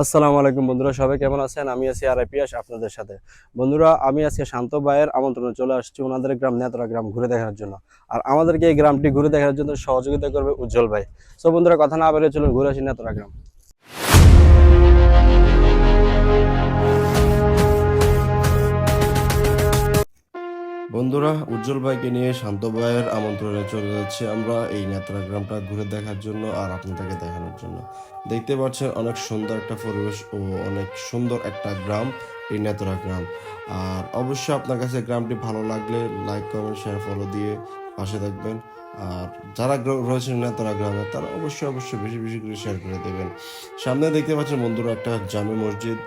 আসসালামু আলাইকুম বন্ধুরা, সবাই কেমন আছেন? আমি আছি আর আইপিএস আপনাদের সাথে। বন্ধুরা, আমি আজকে শান্ত ভাইয়ের আমন্ত্রণে চলে আসছি ওনাদের গ্রাম নেতরা গ্রাম ঘুরে দেখার জন্য। আর আমাদেরকে এই গ্রামটি ঘুরে দেখার জন্য সহযোগিতা করবে উজ্জ্বল ভাই। সো বন্ধুরা, কথা না বেরিয়ে চলুন, ঘুরে আসি নেতরা গ্রাম। বন্ধুরা, উজ্জ্বল ভাইকে নিয়ে শান্ত ভাইয়ের আমন্ত্রণে চলে যাচ্ছি আমরা এই নেত্রা গ্রামটা ঘুরে দেখার জন্য আর আপনাদেরকে দেখানোর জন্য। দেখতে পাচ্ছেন অনেক সুন্দর একটা পরিবেশ ও অনেক সুন্দর একটা গ্রাম এই নেত্রা গ্রাম আর অবশ্যই আপনার কাছে গ্রামটি ভালো লাগলে লাইক কমেন্ট শেয়ার ফলো দিয়ে পাশে থাকবেন। আর যারা রয়েছেন নেত্রা গ্রামে, তারা অবশ্যই অবশ্যই বেশি বেশি করে শেয়ার করে দেবেন। সামনে দেখতে পাচ্ছেন বন্ধুরা একটা জামে মসজিদ।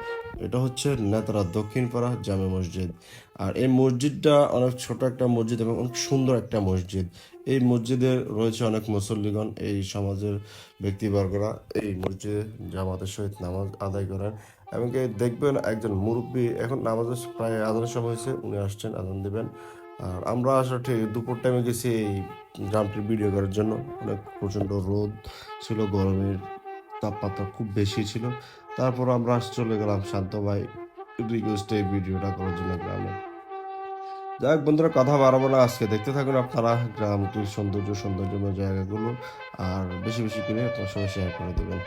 এটা হচ্ছে নেতারা দক্ষিণ পাড়া জামে মসজিদ। আর এই মসজিদটা অনেক ছোট একটা মসজিদ এবং অনেক সুন্দর একটা মসজিদ। এই মসজিদে রয়েছে অনেক মুসল্লিগণ, এই সমাজের ব্যক্তিবর্গরা এই মসজিদে জামাতের সহিত নামাজ আদায় করেন এবং দেখবেন একজন মুরব্বী, এখন নামাজের প্রায় আদানের সময় হয়েছে, উনি আসছেন, আদান দেবেন। আর আমরা আসলে দুপুর টাইমে গেছি এই গ্রামটির ভিডিও করার জন্য। অনেক প্রচণ্ড রোদ ছিল, গরমের তাপমাত্রা খুব বেশি ছিল। তারপর আমরা চলে গেলাম শান্ত ভাই রিকোয়েস্টে ভিডিওটা করার জন্য গ্রামে। যাক বন্ধুরা, কথা বাড়াবো না। আজকে দেখতে থাকুন আপনারা গ্রামটির সৌন্দর্য, সৌন্দর্যময় জায়গাগুলো। আর বেশি বেশি করে আপনার সবাই শেয়ার করে দেবেন।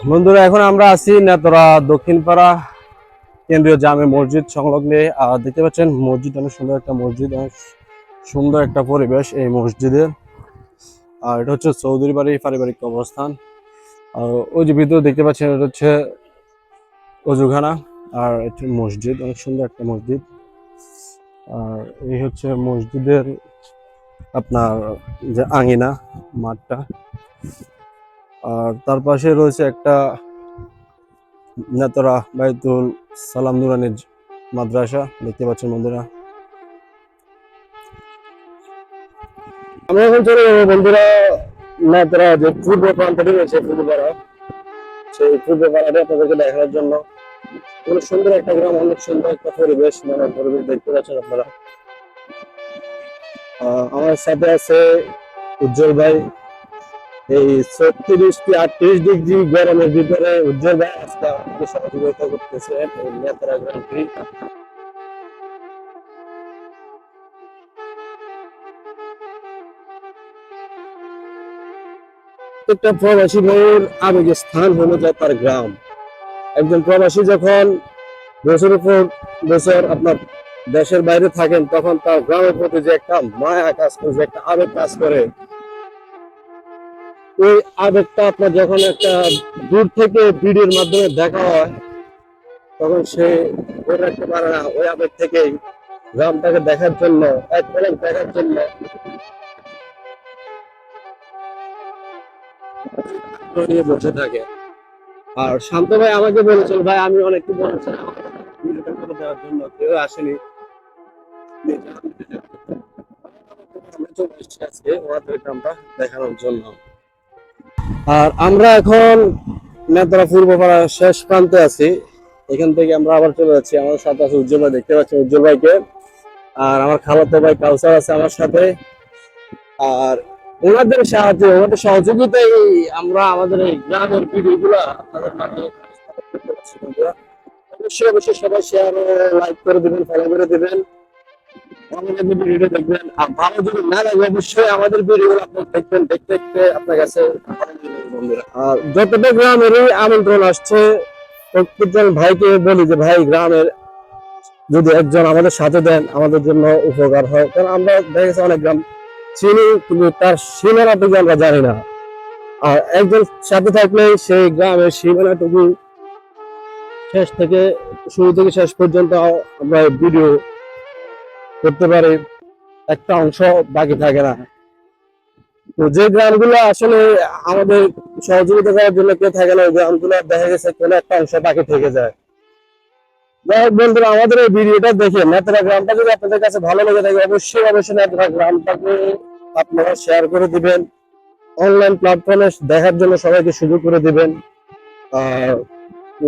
বন্ধুরা, এখন আমরা আছি নেতরা দক্ষিণপাড়া কেন্দ্রীয় জামে মসজিদ সংলগ্নে। আর দেখতে পাচ্ছেন, মসজিদ অনেক সুন্দর একটা মসজিদ, অনেক সুন্দর একটা পরিবেশ এই মসজিদের আর এটা হচ্ছে চৌধুরী বাড়ির পারিবারিক অবস্থান। আর ওই যে ভিতরে দেখতে পাচ্ছেন, এটা হচ্ছে অজুখানা। আর এটা মসজিদ, অনেক সুন্দর একটা মসজিদ। আর এই হচ্ছে মসজিদের আপনার যে আঙিনা, মাঠটা। আর তার পাশে রয়েছে একটা নেতরা বাইতুল সালাম নুরানির মাদ্রাসা। দেখতে পাচ্ছেন বন্ধুরা। আমরা এখন চলে যাব বন্ধুরা নেতরা যে পূর্ব প্রান্তটি রয়েছে পূর্বপাড়া সেই পূর্বপাড়াটা আপনাদেরকে দেখানোর জন্য। অনেক সুন্দর একটা গ্রাম, অনেক সুন্দর একটা পরিবেশ মানে পরিবেশ দেখতে পাচ্ছেন আপনারা। আমার সাথে আছে উজ্জ্বল ভাই। এই আটত্রিশ ডিগ্রি গরমের ভিতরে উজ্জ্বল ভাই আজকে সহযোগিতা প্রত্যেকটা প্রবাসী ভাইয়ের আবেগের স্থান হলো যে তার গ্রাম। একজন প্রবাসী যখন বছরের পর বছর আপনার দেশের বাইরে থাকেন, তখন তার গ্রামের প্রতি যে একটা মায়া কাজ করে, যে একটা আবেগ কাজ করে ওই আবেগটা আপনার যখন একটা দূর থেকে ভিডিওর মাধ্যমে দেখা হয়, তখন সে ধরে রাখতে পারে না ওই আবেগ থেকেই গ্রামটাকে দেখার জন্য, এক পলক দেখার জন্য। নিয়ে বসে থাকে। আর শান্ত ভাই আমাকে বলেছিল, ভাই, আমি অনেককে বলেছিলাম করে দেওয়ার জন্য কেউ আসেনি। এসেছি আজকে গ্রামটা দেখানোর জন্য। আর আমরা এখন নেত্রা পূর্বপাড়ার শেষ প্রান্তে আছি। এখান থেকে আমরা আবার চলে যাচ্ছি। আমার সাথে আছে উজ্জ্বল ভাই, দেখতে পাচ্ছি উজ্জ্বল ভাইকে। আর আমার খালাতো ভাই কাউসার আছে আমার সাথে। আর ওনাদের সাহায্যে, ওনাদের সহযোগিতায় আমরা আমাদের এই গ্রামের ভিডিও গুলা আপনাদের। অবশ্যই অবশ্যই সবাই শেয়ার লাইক করে দিবেন ফলো করে দিবেন। আমাদের দেখবেন, আর ভালো যদি না লাগে, অবশ্যই আমাদের ভিডিও আপনি দেখবেন, দেখতে দেখতে আপনার কাছে আর যতটা গ্রামেরই আমন্ত্রণ আসছে, প্রত্যেকজন ভাইকে বলি যে, ভাই, গ্রামের যদি একজন আমাদের সাথে দেন, আমাদের জন্য উপকার হয়। কারণ আমরা দেখেছি অনেক গ্রাম চিনি, কিন্তু তার সীমানাটুকু আমরা জানি না। আর একজন সাথে থাকলে সেই গ্রামের সীমানাটুকু শেষ থেকে, শুরু থেকে শেষ পর্যন্ত আমরা ভিডিও করতে পারে, একটা অংশ বাকি থাকে না। তো যে গ্রামগুলো আসলে আমাদের সহযোগিতা করার জন্য কেউ থাকে না, ওই গ্রামগুলো দেখা গেছে কোনো একটা অংশ বাকি থেকে যায়। যাই হোক আমাদের এই ভিডিওটা দেখে নেত্রা গ্রামটা যদি আপনাদের কাছে ভালো লেগে থাকে, অবশ্যই অবশ্যই নেত্রা গ্রামটাকে আপনারা শেয়ার করে দিবেন। অনলাইন প্ল্যাটফর্মে দেখার জন্য সবাইকে সুযোগ করে দিবেন। আর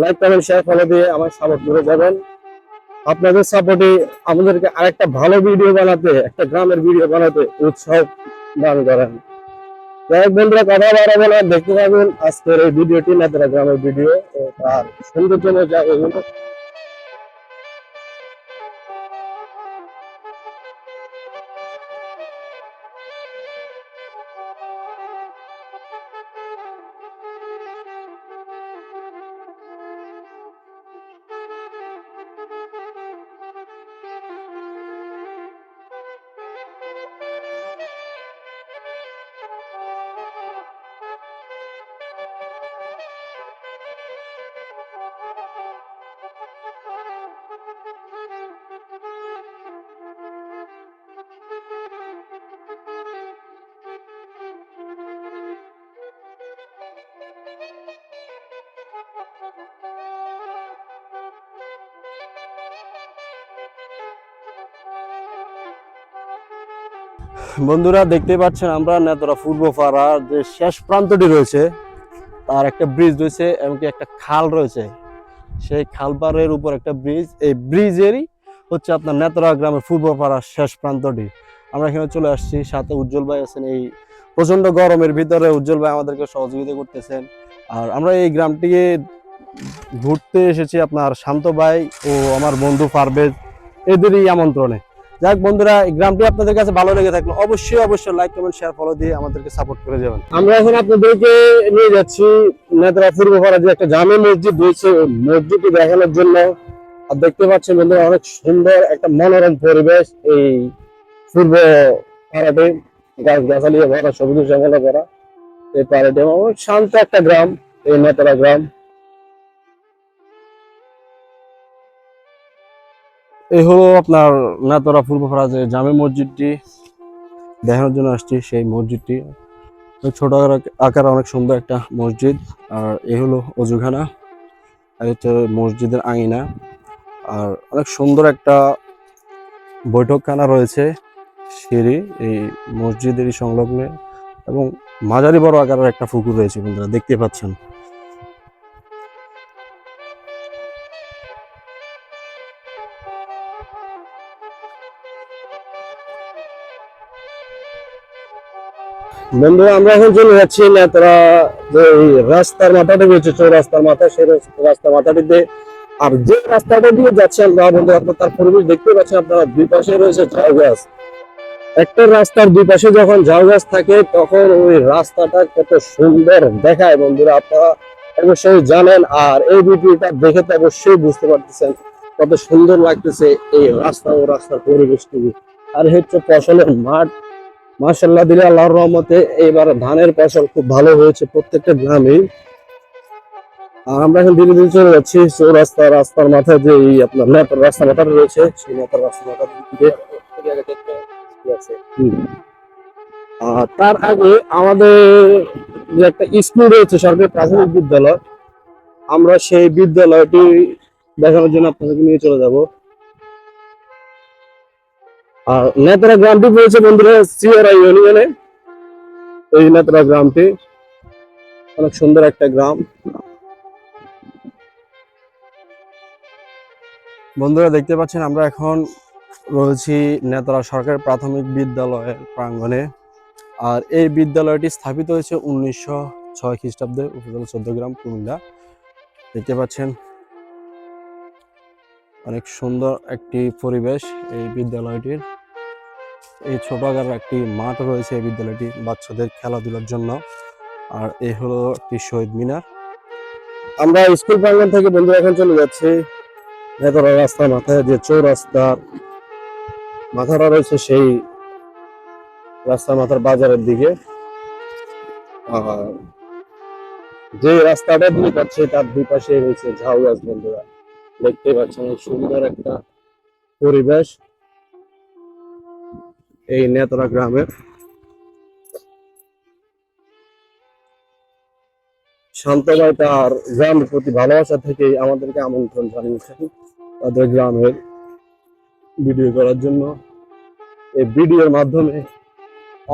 লাইক কমেন্ট শেয়ার ফলো দিয়ে আমার সাপোর্ট করে যাবেন। আপনাদের সাপোর্টে আমাদেরকে আরেকটা ভালো ভিডিও বানাতে, একটা গ্রামের ভিডিও বানাতে উৎসাহ দান করেন। যাই বন্ধুরা, কথা বাড়াবো না, দেখতে পাবেন আজকের এই ভিডিওটি নেত্রা গ্রামের ভিডিও আর সৌন্দর্য জায়গাগুলো বন্ধুরা, দেখতে পাচ্ছেন আমরা নেতরা পূর্ব পাড়ার যে শেষ প্রান্তটি রয়েছে, তার একটা ব্রিজ রয়েছে এমনকি একটা খাল রয়েছে। সেই খাল পাড়ের উপর একটা ব্রিজ এই ব্রিজেরই হচ্ছে আপনার নেতরা গ্রামের পূর্ব পাড়ার শেষ প্রান্তটি। আমরা এখানে চলে আসছি, সাথে উজ্জ্বল ভাই আছেন, এই প্রচণ্ড গরমের ভিতরে উজ্জ্বল ভাই আমাদেরকে সহযোগিতা করতেছেন। আর আমরা এই গ্রামটিকে ঘুরতে এসেছি আপনার শান্ত ভাই ও আমার বন্ধু পারভেজ, এদেরই আমন্ত্রণে। যাক বন্ধুরা, এই গ্রামটি আপনাদের কাছে ভালো লেগে থাকলে অবশ্যই অবশ্যই লাইক কমেন্ট শেয়ার ফলো দিয়ে আমাদেরকে সাপোর্ট করে যাবেন। আমরা এখন আপনাদেরকে নিয়ে যাচ্ছি নেত্রা পূর্বপাড়া যে একটা জামে মসজিদ রয়েছে। মসজিদটি দেখানোর জন্য আর দেখতে পাচ্ছেন বন্ধুরা, অনেক সুন্দর একটা মনোরম পরিবেশ এই পূর্ব পাড়াতে গাছ গাছালি ভরা সবুজ জঙ্গলে ভরা এই পাড়াটি অনেক শান্ত একটা গ্রাম, এই নেত্রা গ্রাম। এই হলো আপনার নাতরা পূর্বপাড়া যে জামে মসজিদটি। দেখানোর জন্য আসছি সেই মসজিদটি। ছোট আকার- অনেক সুন্দর একটা মসজিদ। আর এই হলো অজুখানা। আর হচ্ছে মসজিদের আঙিনা। আর অনেক সুন্দর একটা বৈঠকখানা রয়েছে সিঁড়ি এই মসজিদেরই সংলগ্নে। এবং মাঝারি বড় আকারের একটা পুকুর রয়েছে বন্ধুরা, দেখতে পাচ্ছেন। বন্ধু আমরা এখন চলে যাচ্ছি যে রাস্তার মাথাটা রয়েছে চৌরাস্তার মাথা, সেই রাস্তার মাথাটিতে আর যে রাস্তাটা দিয়ে যাচ্ছি আমরা বন্ধু আপনার তার পরিবেশ দেখতে পাচ্ছেন, আপনারা দুই পাশে রয়েছে ঝাউ গাছ। একটা রাস্তার দুই পাশে যখন ঝাউ গাছ থাকে, তখন ওই রাস্তাটা কত সুন্দর দেখায়, বন্ধুরা, আপনারা অবশ্যই জানেন। আর এই ভিডিওটা দেখে তো অবশ্যই বুঝতে পারতেছেন কত সুন্দর লাগতেছে এই রাস্তা ও রাস্তার পরিবেশটি। আর হচ্ছে ফসলের মাঠ। মার্শাল্লাহ দিলে আল্লাহর রহমতে এইবার ধানের ফসল খুব ভালো হয়েছে প্রত্যেকটা গ্রামে। আর আমরা এখন ধীরে ধীরে চলে যাচ্ছি চৌরাস্তা রাস্তার মাথায় যে এই আপনার নেতার রাস্তা মাথাটা রয়েছে, সেই নেতার রাস্তা মাথার দিকে আর তার আগে আমাদের যে একটা স্কুল রয়েছে, সরকারি প্রাথমিক বিদ্যালয়, আমরা সেই বিদ্যালয়টি দেখানোর জন্য আপনাদেরকে নিয়ে চলে যাব। নেত্রা গ্রামটি পড়েছে বন্ধুরা সিওরা ইউনিয়নে। এই নেত্রা গ্রামটি অনেক সুন্দর একটা গ্রাম। বন্ধুরা দেখতে পাচ্ছেন, আমরা এখন রয়েছি নেত্রা সরকারি প্রাথমিক বিদ্যালয়ের প্রাঙ্গণে। আর এই বিদ্যালয়টি স্থাপিত হয়েছে উনিশশো ছয় খ্রিস্টাব্দে, উপজেলা চোদ্দগ্রাম কুমিল্লা। দেখতে পাচ্ছেন, অনেক সুন্দর একটি পরিবেশ এই বিদ্যালয়টির। এই ছোট আকারের একটি মাঠ রয়েছে এই বিদ্যালয়টি বাচ্চাদের খেলাধুলার জন্য। আর এই হলো একটি শহীদ মিনার। আমরা স্কুল প্রাঙ্গণ থেকে বন্ধু এখন চলে যাচ্ছি। ভেতরে রাস্তার মাথায় যে চৌরাস্তার মাথাটা রয়েছে সেই রাস্তা, মাথার বাজারের দিকে। আর যে রাস্তাটা দিয়ে যাচ্ছে, তার দুই পাশে রয়েছে ঝাউ গাছ বন্ধুরা। দেখতে পাচ্ছেন সুন্দর একটা পরিবেশ। এই নেতরা গ্রামের শান্তভাই তার গ্রামের প্রতি ভালোবাসা থেকে আমাদেরকে আমন্ত্রণ জানিয়েছেন তাদের গ্রামের ভিডিও করার জন্য। এই ভিডিওর মাধ্যমে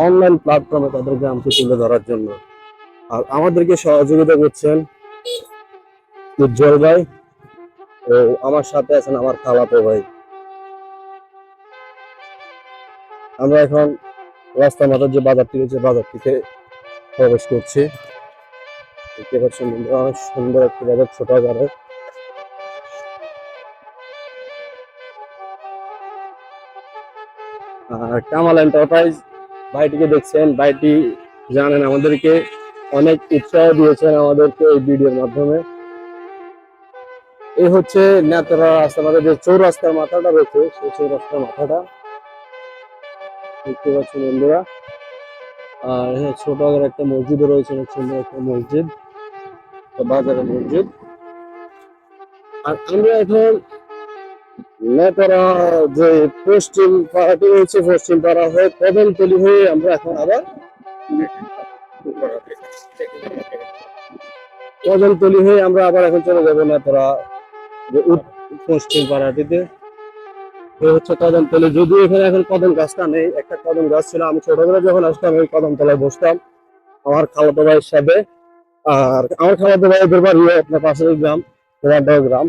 অনলাইন প্ল্যাটফর্মে তাদের গ্রামকে তুলে ধরার জন্য। আর আমাদেরকে সহযোগিতা করছেন উজ্জ্বল ভাই ও আমার সাথে আছেন আমার খালাতো ভাই। আমরা এখন রাস্তা মাথার যে বাজারটি রয়েছে বাজার থেকে প্রবেশ করছি। দেখতে পাচ্ছেন বন্ধুরা, অনেক সুন্দর একটি বাজার, ছোট আকারের আর কামাল এন্টারপ্রাইজ ভাইটিকে দেখছেন। ভাইটি জানেন আমাদেরকে, অনেক উৎসাহ দিয়েছেন আমাদেরকে এই ভিডিওর মাধ্যমে। এই হচ্ছে নেতারা রাস্তা মাথা যে চৌরাস্তার মাথাটা রয়েছে, সেই চৌরাস্তার মাথাটা। দেখতে পাচ্ছেন বন্ধুরা। আর এখানে ছোট আকার একটা মসজিদও রয়েছে, অনেক সুন্দর একটা মসজিদ বাজারের মসজিদ। আর আমরা এখন নেতারা যে পশ্চিম পাড়াটি রয়েছে, পশ্চিম পাড়া হয়ে কদমতলি হয়ে আমরা এখন আবার কদমতলি হয়ে আমরা আবার এখন চলে যাব নেতারা পশ্চিম পাড়াটিতে। হচ্ছে কদমতলি যদিও এখানে এখন কদম গাছটা নেই, একটা কদম গাছ ছিল, আমি ছোটবেলায় যখন আসতাম, ওই কদম তলায় বসতাম। আমার খালাতো ভাইয়ের সাথে। আর আমার খালাতো ভাইয়ের বাড়ি আপনার পাশের গ্রাম গ্রাম।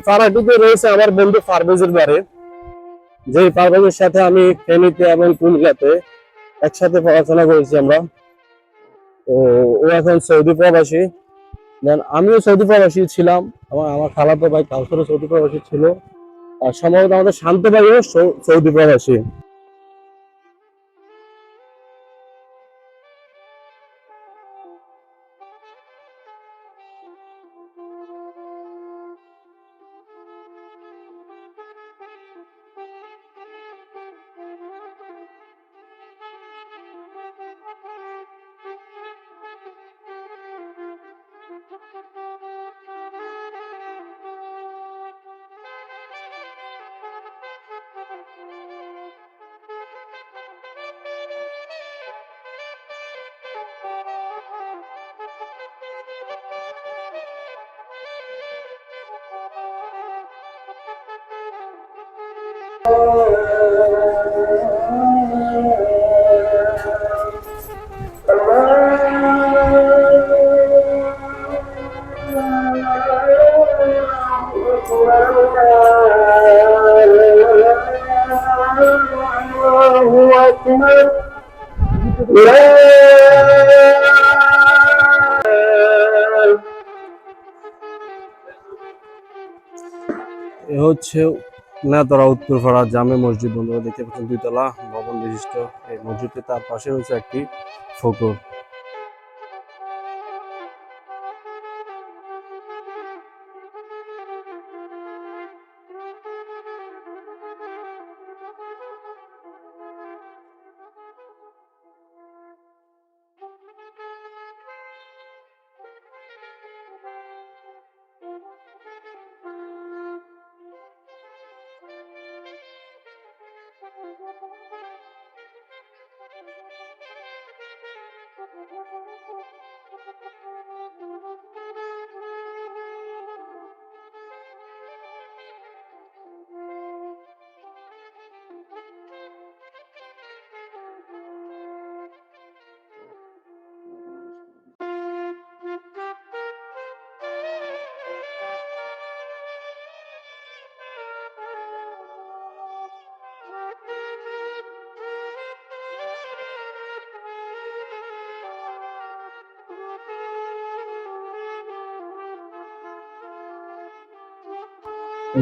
পাড়াটিতে রয়েছে আমার বন্ধু পারভেজের বাড়ি। যে পারভেজের সাথে আমি ফেনীতে এবং কুমিল্লাতে একসাথে পড়াশোনা করেছি আমরা। ও এখন সৌদি প্রবাসী। দেন আমিও সৌদি প্রবাসী ছিলাম। আমার আমার খালাতো ভাই কাউসারও সৌদি প্রবাসী ছিল। আর সম্ভবত আমাদের শান্ত ভাইও সৌদি প্রবাসী। হচ্ছে নেতরা উত্তরপাড়া জামে মসজিদ, বন্ধুরা দেখতে পাচ্ছেন দুইতলা ভবন বিশিষ্ট। এই মসজিদটি তার পাশে রয়েছে একটি ফকর।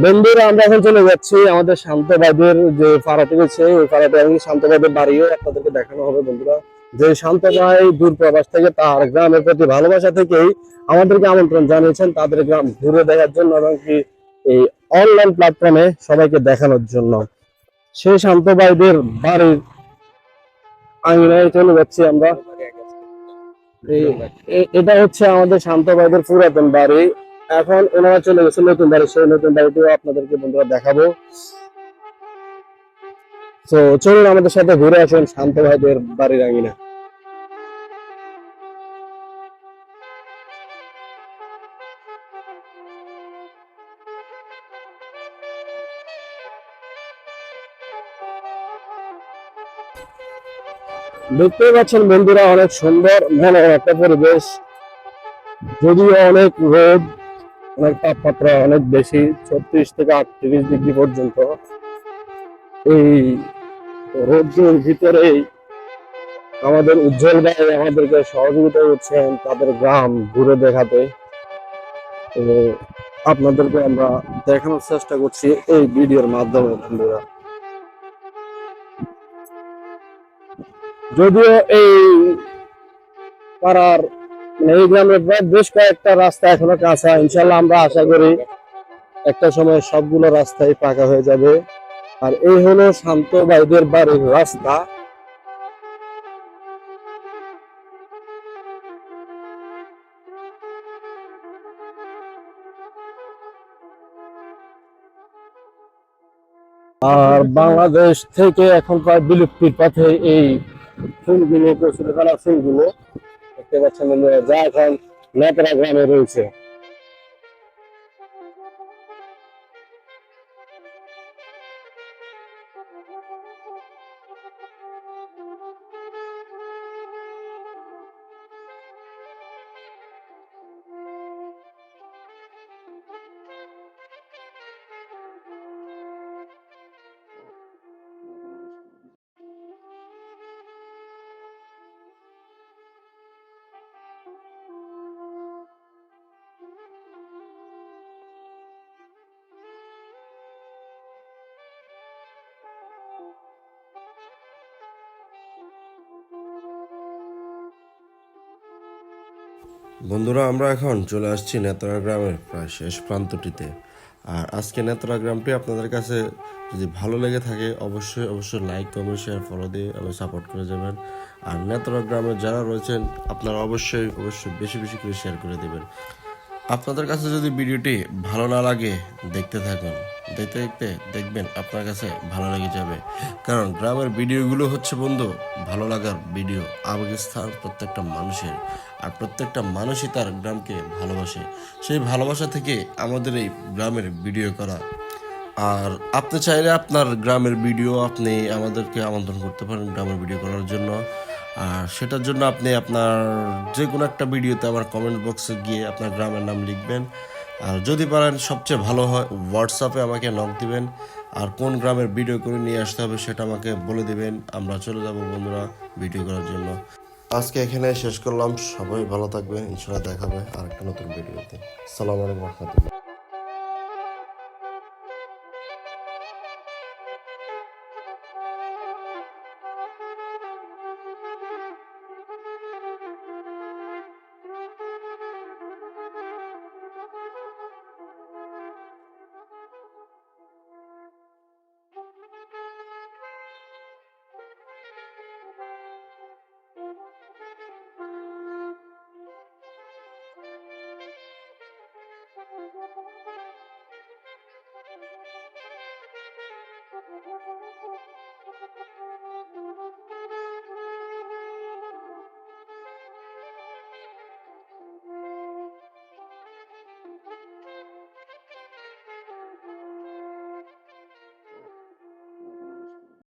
বন্ধুরা, আমরা এখন চলে যাচ্ছি আমাদের শান্তবাদের যে ফাড়াটি রয়েছে ওই ফাড়াটি এবং শান্তবাদের বাড়িও আপনাদেরকে দেখানো হবে বন্ধুরা। যে শান্ত ভাই দূর প্রবাস থেকে তার গ্রামের প্রতি ভালোবাসা থেকেই আমাদেরকে আমন্ত্রণ জানিয়েছেন তাদের গ্রাম ঘুরে দেখার জন্য এবং কি এই অনলাইন প্ল্যাটফর্মে সবাইকে দেখানোর জন্য। সেই শান্ত ভাইদের বাড়ির আঙিনায় চলে যাচ্ছি আমরা। এটা হচ্ছে আমাদের শান্ত ভাইদের পুরাতন বাড়ি। এখন ওনারা চলে গেছে নতুন বাড়ি। সেই নতুন বাড়িটিও আপনাদেরকে বন্ধুরা দেখাবো। তো চলুন আমাদের সাথে ঘুরে আসুন শান্ত ভাইদের বাড়ির আঙিনা। দেখতেই পাচ্ছেন বন্ধুরা অনেক সুন্দর মনোরম একটা পরিবেশ। যদিও অনেক রোদ অনেক তাপমাত্রা অনেক বেশি, ছত্রিশ থেকে আটত্রিশ ডিগ্রি পর্যন্ত। এই রোদ্রের ভিতরেই আমাদের উজ্জ্বল ভাই আমাদেরকে সহযোগিতা করছেন তাদের গ্রাম ঘুরে দেখাতে। আপনাদেরকে আমরা দেখানোর চেষ্টা করছি এই ভিডিওর মাধ্যমে, বন্ধুরা। যদিও এই পাড়ার এই গ্রামের প্রায় বেশ কয়েকটা রাস্তা এখনও কাঁচা। ইনশাল্লাহ আমরা আশা করি একটা সময় সবগুলো রাস্তাই পাকা হয়ে যাবে। আর এই হলো শান্ত ভাইদের বাড়ির রাস্তা। আর বাংলাদেশ থেকে এখন প্রায় বিলুপ্তির পথে এই ফুলগুলো কচুরি ফেলা ফুলগুলো দেখতে পাচ্ছেন বন্ধুরা, যা এখন নেতরা গ্রামে রয়েছে। বন্ধুরা, আমরা এখন চলে আসছি নেত্রা গ্রামের প্রায় শেষ প্রান্তটিতে। আর আজকে নেত্রা গ্রামটি আপনাদের কাছে যদি ভালো লেগে থাকে, অবশ্যই অবশ্যই লাইক কমেন্ট শেয়ার ফলো দিয়ে এবং সাপোর্ট করে যাবেন। আর নেত্রা গ্রামে যারা রয়েছেন, আপনারা অবশ্যই অবশ্যই বেশি বেশি করে শেয়ার করে দেবেন। আপনাদের কাছে যদি ভিডিওটি ভালো না লাগে, দেখতে থাকুন। দেখতে দেখতে দেখবেন আপনার কাছে ভালো লেগে যাবে। কারণ গ্রামের ভিডিওগুলো হচ্ছে বন্ধু, ভালো লাগার ভিডিও। আবেগের স্থান প্রত্যেকটা মানুষের, আর প্রত্যেকটা মানুষই তার গ্রামকে ভালোবাসে। সেই ভালোবাসা থেকে আমাদের এই গ্রামের ভিডিও করা। আর আপনি চাইলে আপনার গ্রামের ভিডিও আপনি আমাদেরকে আমন্ত্রণ করতে পারেন গ্রামের ভিডিও করার জন্য। আর সেটার জন্য আপনি আপনার যে কোনো একটা ভিডিওতে আমার কমেন্ট বক্সে গিয়ে আপনার গ্রামের নাম লিখবেন। আর যদি পারেন, সবচেয়ে ভালো হয় হোয়াটসঅ্যাপে আমাকে নক দিবেন। আর কোন গ্রামের ভিডিও করে নিয়ে আসতে হবে সেটা আমাকে বলে দিবেন। আমরা চলে যাব বন্ধুরা ভিডিও করার জন্য। আজকে এখানে শেষ করলাম। সবাই ভালো থাকবেন। ইনশাল্লাহ দেখাবে আর একটা নতুন ভিডিওতে সালাম আলাইকুম রহমতুল্লাহ।